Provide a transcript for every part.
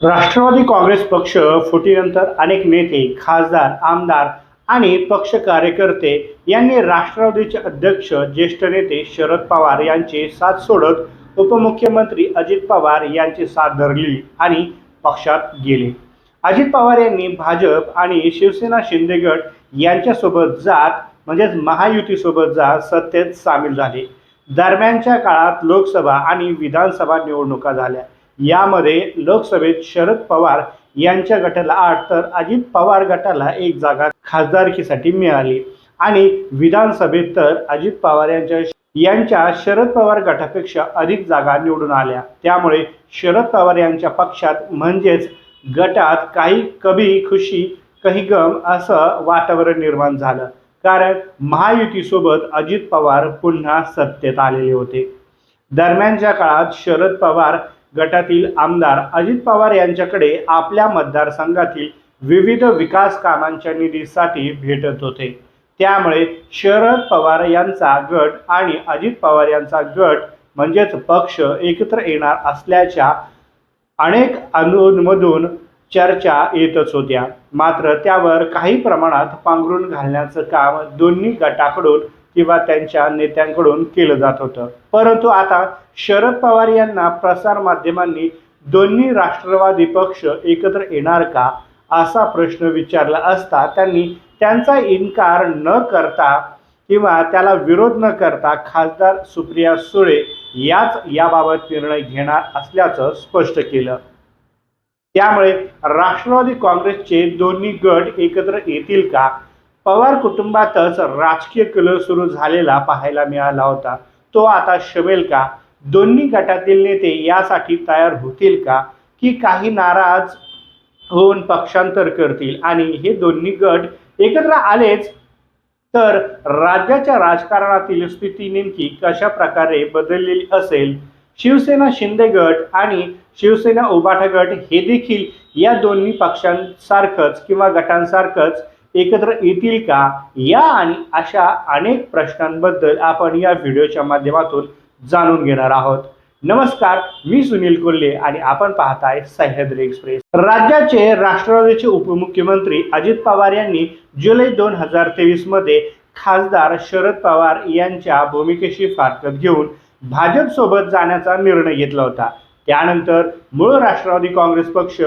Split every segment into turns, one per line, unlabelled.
राष्ट्रवादी काँग्रेस पक्ष फुटीनंतर अनेक नेते खासदार आमदार आणि पक्ष कार्यकर्ते यांनी राष्ट्रवादीचे अध्यक्ष ज्येष्ठ नेते शरद पवार यांची साथ सोडत उपमुख्यमंत्री अजित पवार यांची साथ धरली आणि पक्षात गेले. अजित पवार यांनी भाजप आणि शिवसेना शिंदे गट यांच्यासोबत जात म्हणजेच महायुतीसोबत जात सत्तेत सामील झाले. दरम्यानच्या काळात लोकसभा आणि विधानसभा निवडणुका झाल्या. यामध्ये लोकसभेत शरद पवार यांच्या गटाला आठ तर अजित पवार गटाला एक जागा खासदारकीसाठी मिळाली. आणि विधानसभेत तर अजित पवार यांच्या यांच्या शरद पवार गटापेक्षा अधिक जागा निवडून आल्या. त्यामुळे शरद पवार यांच्या पक्षात म्हणजेच गटात काही कभी खुशी काही गम असं वातावरण निर्माण झालं. कारण महायुतीसोबत अजित पवार पुन्हा सत्तेत आलेले होते. दरम्यानच्या काळात शरद पवार गटातील आमदार अजित पवार यांच्याकडे आपल्या मतदारसंघातील विविध विकास कामांच्या निधीसाठी भेटत होते. त्यामुळे शरद पवार यांचा गट आणि अजित पवार यांचा गट म्हणजेच पक्ष एकत्र येणार असल्याच्या अनेक अणूंमधून चर्चा येतच होत्या. मात्र त्यावर काही प्रमाणात पांघरून घालण्याचं काम दोन्ही गटाकडून किंवा त्यांच्या नेत्यांकडून केलं जात होतं. परंतु आता शरद पवार यांना प्रसार माध्यमांनी दोन्ही राष्ट्रवादी पक्ष एकत्र येणार का असा प्रश्न विचारला असता त्यांनी त्यांचा इन्कार न करता किंवा त्याला विरोध न करता खासदार सुप्रिया सुळे याच याबाबत निर्णय घेणार असल्याचं स्पष्ट केलं. त्यामुळे राष्ट्रवादी काँग्रेसचे दोन्ही गट एकत्र येतील का पवार कुटुंबातच राजकीय कल सुरू झालेला पाहायला मिळाला होता. तो आता शमेल का? दोन्ही गटातील नेते यासाठी तयार होतील का? की काही नाराज होऊन पक्षांतर करतील? आणि हे दोन्ही गट एकत्र आलेच तर राज्याच्या राजकारणातील स्थिती नेमकी कशा प्रकारे बदललेली असेल? शिवसेना शिंदे गट आणि शिवसेना उबाठा गट हे देखील या दोन्ही पक्षांसारखंच किंवा गटांसारखंच एकत्र येतील का? या आणि अशा अनेक प्रश्नांबद्दल आपण या व्हिडिओच्या माध्यमातून जाणून घेणार आहोत. नमस्कार मी सुनील कोल्हे आणि आपण पाहताय सह्याद्री एक्सप्रेस. राज्याचे राष्ट्रवादीचे उपमुख्यमंत्री अजित पवार यांनी जुलै दोन हजार तेवीसमध्ये खासदार शरद पवार यांच्या भूमिकेशी फारकत घेऊन भाजप सोबत जाण्याचा निर्णय घेतला होता. त्यानंतर मूळ राष्ट्रवादी काँग्रेस पक्ष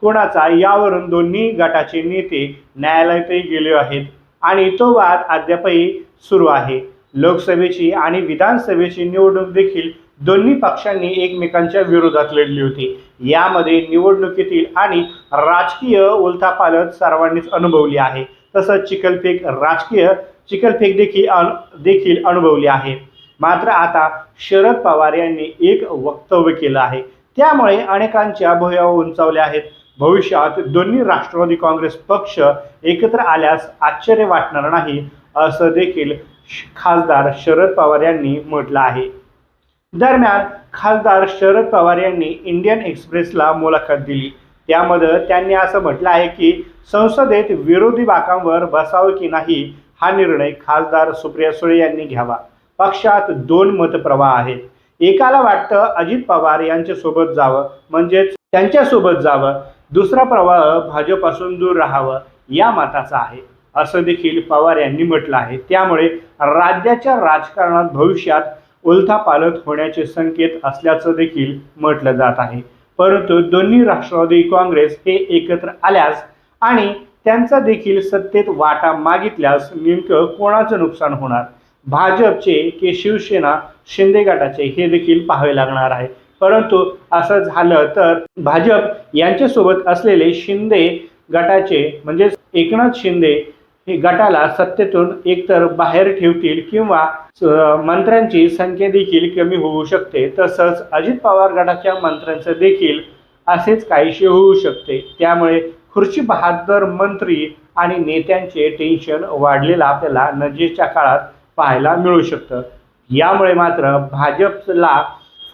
कोणाचा? यावरून दोन्ही गटाचे नेते न्यायालयातही गेले आहेत. आणि तो वाद अद्यापही सुरू आहे. लोकसभेची आणि विधानसभेची निवडणूक देखील दोन्ही पक्षांनी एकमेकांच्या विरोधात लढली होती. यामध्ये निवडणुकीतील आणि राजकीय उलथापालत सर्वांनीच अनुभवली आहे. तसंच चिखलफेक राजकीय चिखलफेक देखील अन देखील अनुभवली आहे. मात्र आता शरद पवार यांनी एक वक्तव्य केलं आहे. त्यामुळे अनेकांच्या भुया उंचावल्या आहेत. भविष्यात दोन्ही राष्ट्रवादी काँग्रेस पक्ष एकत्र आल्यास आश्चर्य वाटणार नाही असं देखील खासदार शरद पवार यांनी म्हटलं आहे. दरम्यान खासदार शरद पवार यांनी इंडियन एक्सप्रेसला मुलाखत दिली. त्यामध्ये त्यांनी असं म्हटलं आहे की संसदेत विरोधी बाकांवर बसावं की नाही हा निर्णय खासदार सुप्रिया सुळे यांनी घ्यावा. पक्षात दोन मतप्रवाह आहेत. एकाला वाटतं अजित पवार यांच्यासोबत जावं म्हणजेच त्यांच्यासोबत जावं दुसरा प्रवाह भाजपासून दूर राहावं या मताचा आहे. असं देखील पवार यांनी म्हटलं आहे. त्यामुळे राज्याच्या राजकारणात भविष्यात उलथापालथ होण्याचे संकेत असल्याचं देखील म्हटलं जात आहे. परंतु दोन्ही राष्ट्रवादी काँग्रेस हे एकत्र आल्यास आणि त्यांचा देखील सत्तेत वाटा मागितल्यास नेमकं कोणाचं नुकसान होणार? भाजपचे की शिवसेना शिंदे गटाचे हे देखील पाहावे लागणार आहे. परंतु असं झालं तर भाजप यांच्यासोबत असलेले शिंदे गटाचे म्हणजेच एकनाथ शिंदे हे गटाला सत्तेतून एकतर बाहेर ठेवतील किंवा मंत्र्यांची संख्या देखील कमी होऊ शकते तसंच अजित पवार गटाच्या मंत्र्यांचं देखील असेच काहीसे होऊ शकते. त्यामुळे खुर्ची बहादर मंत्री आणि नेत्यांचे टेन्शन वाढलेलं आपल्याला नजीकच्या काळात पाहायला मिळू शकतं. यामुळे मात्र भाजपला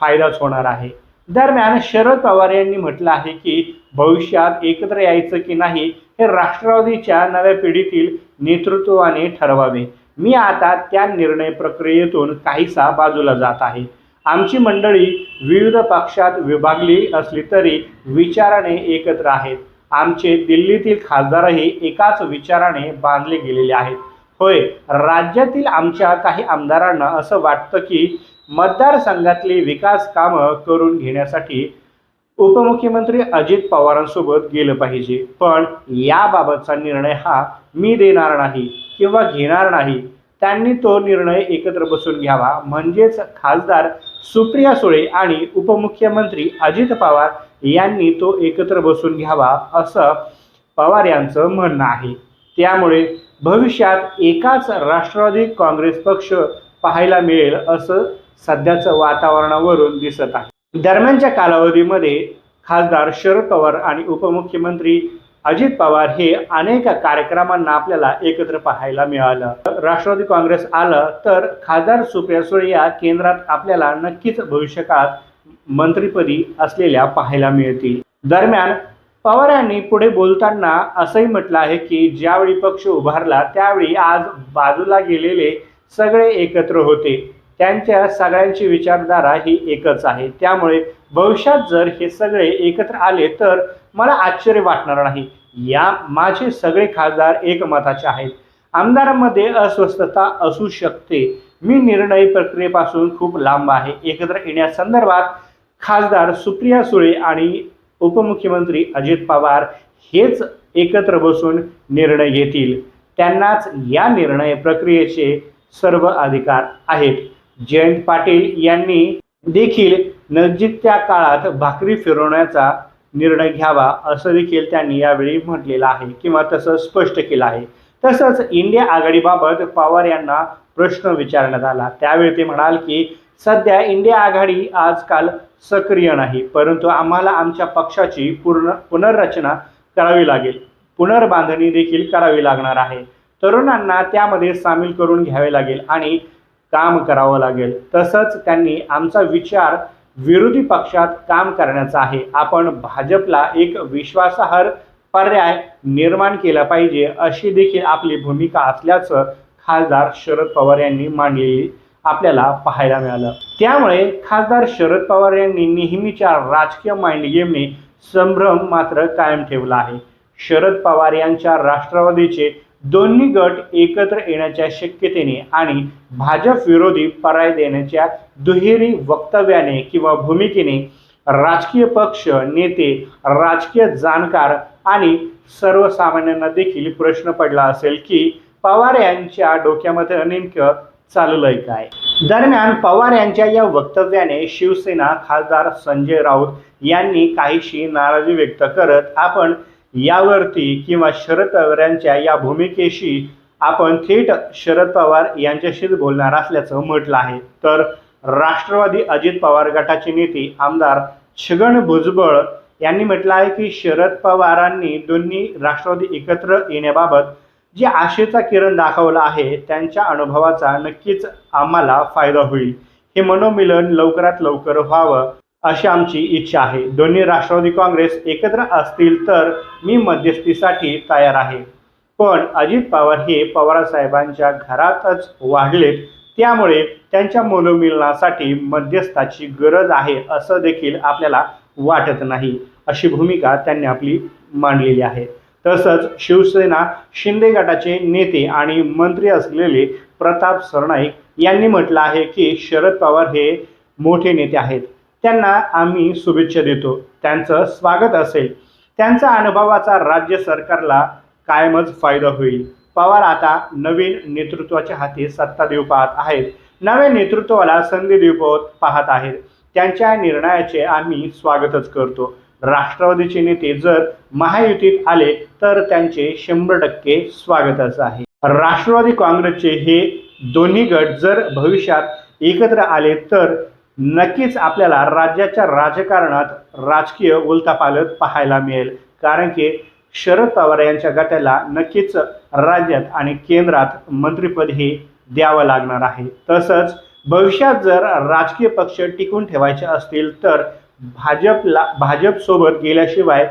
फायदाच होणार आहे. दरम्यान शरद पवार यांनी म्हटलं आहे की भविष्यात एकत्र यायचं की नाही हे राष्ट्रवादीच्या नव्या पिढीतील नेतृत्वाने ठरवावे. मी आता त्या निर्णय प्रक्रियेतून काहीसा बाजूला जात आहे. आमची मंडळी विविध पक्षात विभागली असली तरी विचाराने एकत्र आहेत. आमचे दिल्लीतील खासदारही एकाच विचाराने बांधले गेलेले आहेत. होय. राज्यातील आमच्या काही आमदारांना असं वाटतं की मतदारसंघातली विकास कामं करून घेण्यासाठी उपमुख्यमंत्री अजित पवारांसोबत गेलं पाहिजे. पण याबाबतचा निर्णय हा मी देणार नाही किंवा घेणार नाही. त्यांनी तो निर्णय एकत्र बसून घ्यावा. म्हणजेच खासदार सुप्रिया सुळे आणि उपमुख्यमंत्री अजित पवार यांनी तो एकत्र बसून घ्यावा असं पवार यांचं म्हणणं आहे. त्यामुळे भविष्यात एकाच राष्ट्रवादी काँग्रेस पक्ष पाहायला मिळेल असं सध्याचं वातावरणावरून दिसत आहे. दरम्यानच्या कालावधीमध्ये खासदार शरद पवार आणि उपमुख्यमंत्री अजित पवार हे अनेक कार्यक्रमांना आपल्याला एकत्र पाहायला मिळालं. राष्ट्रवादी काँग्रेस आलं तर खासदार सुप्रिया सुळे या केंद्रात आपल्याला नक्कीच भविष्यकाळात मंत्रिपदी असलेल्या पाहायला मिळतील. दरम्यान पवार यांनी पुढे बोलताना असंही म्हटलं आहे की ज्यावेळी पक्ष उभारला त्यावेळी आज बाजूला गेलेले सगळे एकत्र होते. त्यांच्या सगळ्यांची विचारधारा ही एकच आहे. त्यामुळे भविष्यात जर हे सगळे एकत्र आले तर मला आश्चर्य वाटणार नाही. या माझे सगळे खासदार एकमताचे आहेत. आमदारांमध्ये अस्वस्थता असू शकते. मी निर्णय प्रक्रियेपासून खूप लांब आहे. एकत्र येण्यासंदर्भात खासदार सुप्रिया सुळे आणि उपमुख्यमंत्री अजित पवार हेच एकत्र बसून निर्णय घेतील. त्यांनाच या निर्णय प्रक्रियेचे सर्व अधिकार आहेत. जयंत पाटील यांनी देखील नजीकच्या काळात भाकरी फिरवण्याचा निर्णय घ्यावा असं देखील त्यांनी यावेळी म्हटलेलं आहे किंवा तसं स्पष्ट केलं आहे. तसंच इंडिया आघाडीबाबत पवार यांना प्रश्न विचारण्यात आला. त्यावेळी ते म्हणाल की सध्या इंडिया आघाडी आजकाल सक्रिय नाही परंतु आम्हाला आमच्या पक्षाची पूर्ण पुनर्रचना करावी लागेल. पुनर्बांधणी देखील करावी लागणार आहे. तरुणांना त्यामध्ये सामील करून घ्यावे लागेल आणि काम करावं लागेल. तसंच त्यांनी आमचा विचार विरोधी पक्षात काम करण्याचा आहे. आपण भाजपला एक विश्वासार्ह पर्याय निर्माण केला पाहिजे अशी देखील आपली भूमिका असल्याचं खासदार शरद पवार यांनी मांडलेली आपल्याला पाहायला मिळालं. त्यामुळे खासदार शरद पवार यांनी नेहमीच्या राजकीय माइंड गेमने संभ्रम मात्र कायम ठेवला आहे. शरद पवार यांच्या राष्ट्रवादीचे दोन्ही गट एकत्र येण्याच्या शक्यतेने आणि भाजप विरोधी पर्याय देण्याच्या दुहेरी वक्तव्याने किंवा भूमिकेने राजकीय पक्ष नेते राजकीय जाणकार आणि सर्वसामान्यांना देखील प्रश्न पडला असेल की पवार यांच्या डोक्यामध्ये नेमकं चाललंय काय? दरम्यान पवार यांच्या या वक्तव्याने शिवसेना खासदार संजय राऊत यांनी काहीशी नाराजी व्यक्त करत आपण यावरती किंवा शरद पवार यांच्या या भूमिकेशी आपण थेट शरद पवार यांच्याशीच बोलणार असल्याचं म्हटलं आहे. तर राष्ट्रवादी अजित पवार गटाचे नेते आमदार छगन भुजबळ यांनी म्हटलं आहे की शरद पवारांनी दोन्ही राष्ट्रवादी एकत्र येण्याबाबत जे आशेचा किरण दाखवला आहे त्यांच्या अनुभवाचा नक्कीच आम्हाला फायदा होईल. हे मनोमिलन लवकरात लवकर व्हावं अशी आमची इच्छा आहे. दोन्ही राष्ट्रवादी काँग्रेस एकत्र असतील तर मी मध्यस्थीसाठी तयार आहे. पण अजित पवार हे पवारसाहेबांच्या घरातच वाढलेत. त्यामुळे त्यांच्या मनोमिलनासाठी मध्यस्थाची गरज आहे असं देखील आपल्याला वाटत नाही अशी भूमिका त्यांनी आपली मांडलेली आहे. तसंच शिवसेना शिंदे गटाचे नेते आणि मंत्री असलेले प्रताप सरनाईक यांनी म्हटलं आहे की शरद पवार हे मोठे नेते आहेत. त्यांना आम्ही शुभेच्छा देतो. त्यांचं स्वागत असेल. त्यांचा अनुभवाचा राज्य सरकारला कायमच फायदा होईल. पवार आता नवीन नेतृत्वाच्या हाती सत्ता देऊ पाहत आहेत. नव्या नेतृत्वाला संधी देऊ पाहत- आहेत. त्यांच्या निर्णयाचे आम्ही स्वागतच करतो. राष्ट्रवादीचे नेते जर महायुतीत आले तर त्यांचे शंभर टक्के स्वागतच आहे. राष्ट्रवादी काँग्रेसचे हे दोन्ही गट जर भविष्यात एकत्र आले तर नक्कीच आपल्याला राज्याच्या राजकारणात राजकीय उलथापालथ पाहायला मिळेल. कारण की शरद पवार यांच्या गटाला नक्कीच राज्यात आणि केंद्रात मंत्रिपद हे द्यावं लागणार आहे. तसंच भविष्यात जर राजकीय पक्ष टिकून ठेवायचे असतील तर भाजपला भाजपसोबत गेल्याशिवाय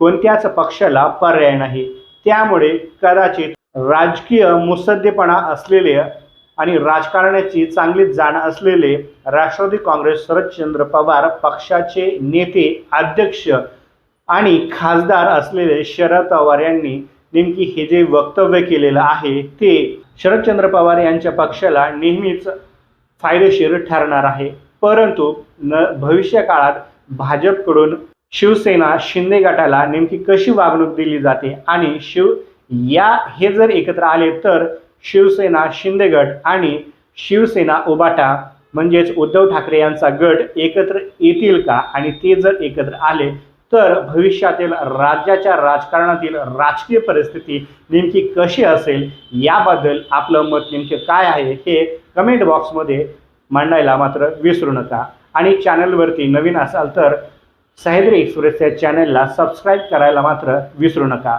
कोणत्याच पक्षाला पर्याय नाही. त्यामुळे कदाचित राजकीय मुसद्देपणा असलेले आणि राजकारणाची चांगली जाण असलेले राष्ट्रवादी काँग्रेस शरदचंद्र पवार पक्षाचे नेते अध्यक्ष आणि खासदार असलेले शरद पवार यांनी नेमकी हे जे वक्तव्य केलेलं आहे ते शरदचंद्र पवार यांच्या पक्षाला नेहमीच फायदेशीर ठरणार आहे. परंतु न भविष्यकाळात भाजपकडून शिवसेना शिंदे गटाला नेमकी कशी वागणूक दिली जाते आणि शिव या हे जर एकत्र आले तर शिवसेना शिंदे गट आणि शिवसेना उबाटा म्हणजेच उद्धव ठाकरे यांचा गट एकत्र येतील का? आणि ते जर एकत्र आले तर भविष्यातील राज्याच्या राजकारणातील राजकीय परिस्थिती नेमकी कशी असेल? याबद्दल आपलं मत नेमके काय आहे हे कमेंट बॉक्समध्ये मांडायला मात्र विसरू नका. आणि चॅनलवरती नवीन असाल तर सह्याद्री एक्सप्रेस या चॅनलला सबस्क्राईब करायला मात्र विसरू नका.